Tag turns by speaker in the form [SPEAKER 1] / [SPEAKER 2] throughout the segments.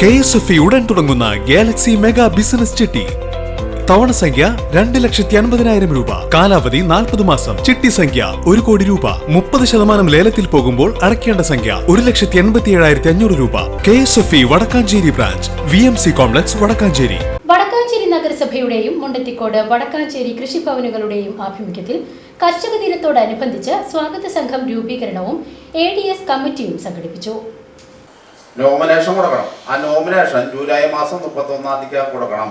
[SPEAKER 1] K S F ഉടൻ തുടങ്ങുന്ന Galaxy mega business ചിട്ടി. തവണ സംഖ്യ രണ്ട് ലക്ഷത്തി അൻപതിനായിരം രൂപ. കാലാവധി നാൽപ്പത് മാസം. ചിട്ടി സംഖ്യ ഒരു കോടി രൂപ. മുപ്പത് ശതമാനം ലേലത്തിൽ പോകുമ്പോൾ അടയ്ക്കേണ്ട സംഖ്യ ഒരു ലക്ഷത്തി എൺപത്തി ഏഴായിരത്തി അഞ്ഞൂറ് രൂപ. K S F E Vadakkancherry branch. V M C complex Vadakkancherry.
[SPEAKER 2] Vadakkancherry നഗരസഭയുടെയും Mundathikode Vadakkanchery കൃഷിഭവനുകളുടെയും ആഭിമുഖ്യത്തിൽ കർഷക ദിനത്തോടനുബന്ധിച്ച് സ്വാഗത സംഘം രൂപീകരണവും എ ഡി എസ് കമ്മിറ്റിയും സംഘടിപ്പിച്ചു.
[SPEAKER 3] നോമിനേഷൻ കൊടുക്കണം. ആ നോമിനേഷൻ ജൂലൈ മാസം മുപ്പത്തൊന്നാം തീയതി കൊടുക്കണം.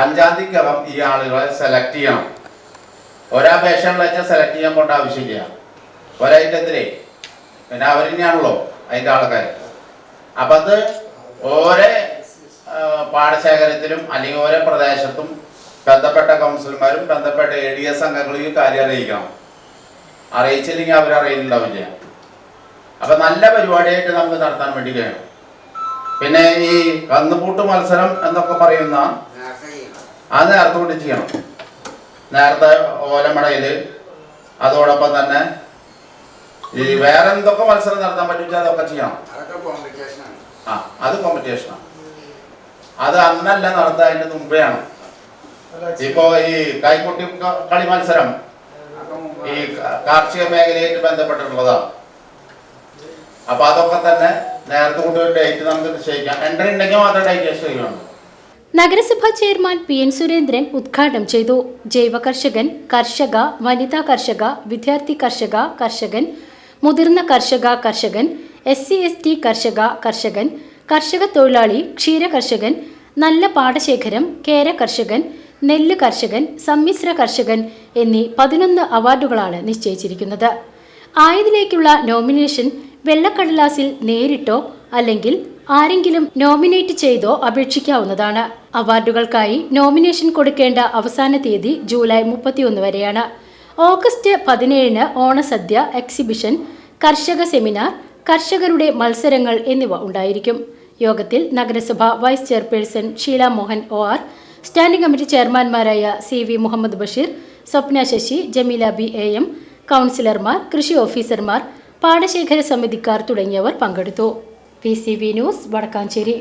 [SPEAKER 3] അഞ്ചാം തീയതിക്കകം ഈ ആളുകളെ സെലക്ട് ചെയ്യണം. ഒരപേക്ഷകളിൽ വെച്ചാൽ സെലക്ട് ചെയ്യാൻ കൊണ്ട് ആവശ്യമില്ല. ഒരൈറ്റത്തിലേ പിന്നെ അവർ തന്നെയാണല്ലോ അതിന്റെ ആൾക്കാർ അപ്പം അത് ഓരോ പാടശേഖരത്തിലും അല്ലെങ്കിൽ ഓരോ പ്രദേശത്തും ബന്ധപ്പെട്ട കൗൺസിലർമാരും ബന്ധപ്പെട്ട എ ഡി എസ് അംഗങ്ങളും ഈ കാര്യം അറിയിക്കണം. അറിയിച്ചില്ലെങ്കിൽ അവരറിയുന്നുണ്ടാവില്ല. അപ്പൊ നല്ല പരിപാടിയായിട്ട് നമുക്ക് നടത്താൻ വേണ്ടി വേണം. പിന്നെ ഈ കന്നുപൂട്ട് മത്സരം എന്നൊക്കെ പറയുന്ന അത് നേരത്തെ കൊണ്ട് ചെയ്യണം. നേരത്തെ ഓലമടയിൽ അതോടൊപ്പം തന്നെ ഈ വേറെ എന്തൊക്കെ മത്സരം നടത്താൻ പറ്റും അതൊക്കെ ചെയ്യണം. ആ അത് കോമ്പറ്റീഷനാണ് അത് അന്നല്ല നടത്താതിന്റെ മുമ്പേ ആണ്. ഇപ്പോ ഈ കൈക്കുട്ടി കളി മത്സരം ഈ കാർഷിക മേഖലയായിട്ട് ബന്ധപ്പെട്ടിട്ടുള്ളതാണ് അപ്പൊ അതൊക്കെ തന്നെ നേരത്തെ ഒരു ഡേറ്റ് നമുക്ക് നിശ്ചയിക്കാം. എൻട്രി ഉണ്ടെങ്കിൽ മാത്രം ഡേറ്റ് ചെയ്യണം
[SPEAKER 2] നഗരസഭാ ചെയർമാൻ പി എൻ സുരേന്ദ്രൻ ഉദ്ഘാടനം ചെയ്തു. ജൈവ കർഷകൻ കർഷക വനിതാ കർഷക വിദ്യാർത്ഥി കർഷക കർഷകൻ മുതിർന്ന കർഷക കർഷകൻ എസ് സി എസ് ടി കർഷക കർഷകൻ കർഷക തൊഴിലാളി ക്ഷീര കർഷകൻ നല്ല പാടശേഖരം കേര കർഷകൻ നെല്ല് കർഷകൻ സമ്മിശ്ര കർഷകൻ എന്നീ പതിനൊന്ന് അവാർഡുകളാണ് നിശ്ചയിച്ചിരിക്കുന്നത്. ആയതിലേക്കുള്ള നോമിനേഷൻ വെള്ളക്കടലാസിൽ നേരിട്ടോ അല്ലെങ്കിൽ ആരെങ്കിലും നോമിനേറ്റ് ചെയ്തോ അപേക്ഷിക്കാവുന്നതാണ്. അവാർഡുകൾക്കായി നോമിനേഷൻ കൊടുക്കേണ്ട അവസാന തീയതി ജൂലൈ മുപ്പത്തിയൊന്ന് വരെയാണ്. ഓഗസ്റ്റ് പതിനേഴിന് ഓണസദ്യ എക്സിബിഷൻ കർഷക സെമിനാർ കർഷകരുടെ മത്സരങ്ങൾ എന്നിവ ഉണ്ടായിരിക്കും. യോഗത്തിൽ നഗരസഭ vice chairperson Sheela Mohan O R standing committee ചെയർമാൻമാരായ C V Muhammad Basheer Swapna Sasi Jameela B A M കൗൺസിലർമാർ കൃഷി ഓഫീസർമാർ പാടശേഖര സമിതിക്കാർ തുടങ്ങിയവർ പങ്കെടുത്തു. P C B news Vadakkanchery.